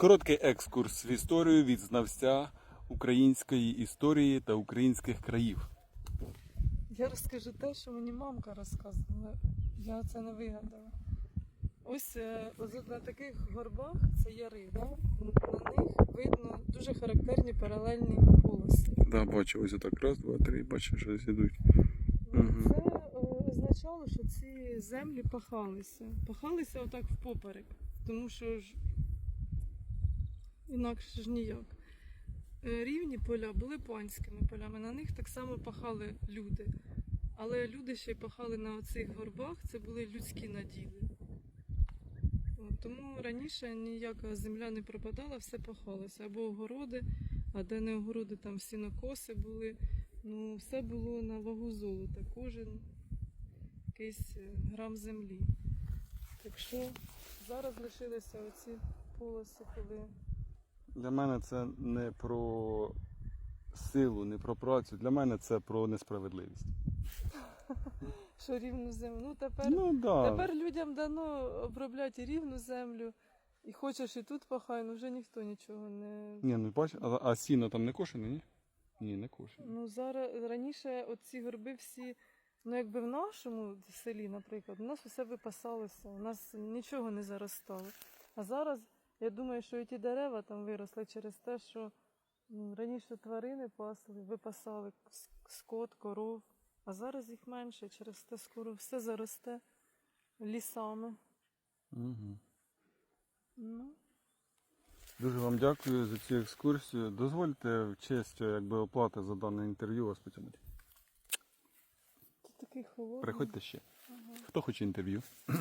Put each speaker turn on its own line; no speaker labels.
Короткий екскурс в історію від знавця української історії та українських країв.
Я розкажу те, що мені мамка розказувала. Я це не вигадала. Ось е, ось на таких горбах це яри, да? на них видно дуже характерні паралельні полоси.
Да, бачу, ось отак. Раз, два, три, бачу, що йдуть.
Це е, означало, що ці землі пахалися. Пахалися отак впоперек, тому що ж інакше ж ніяк. Е, Рівні поля були панськими полями, на них так само пахали люди. Але люди ще й пахали на оцих горбах, це були людські наділи. Тому раніше ніяка земля не пропадала, все пахалося. Або огороди, а де не огороди, там сінокоси були. Ну, все було на вагу золота, кожен якийсь е, грам землі. Так що зараз лишилися оці полоси, коли
Для мене це не про силу, не про працю. Для мене це про несправедливість.
що рівну землю. Ну тепер,
Ну да.
тепер людям дано обробляти рівну землю. І хочеш і тут пахай, ну вже ніхто нічого не.
Ні, ну бач, а, а сіно там не кошене, ні? Ні, не кошене.
Ну зараз раніше оці горби всі, ну якби в нашому селі, наприклад, у нас усе випасалося, у нас нічого не заростало. А зараз я думаю, що і ті дерева там виросли через те, що ну, раніше тварини пасли, випасали скот, коров, а зараз їх менше, через те скоро все заросте лісами.
Угу.
Ну,
Дуже вам дякую за цю екскурсію. Дозвольте в честь якби, оплати за дане інтерв'ю вас потягнути.
це такий холодний.
Приходьте ще. Хто хоче інтерв'ю?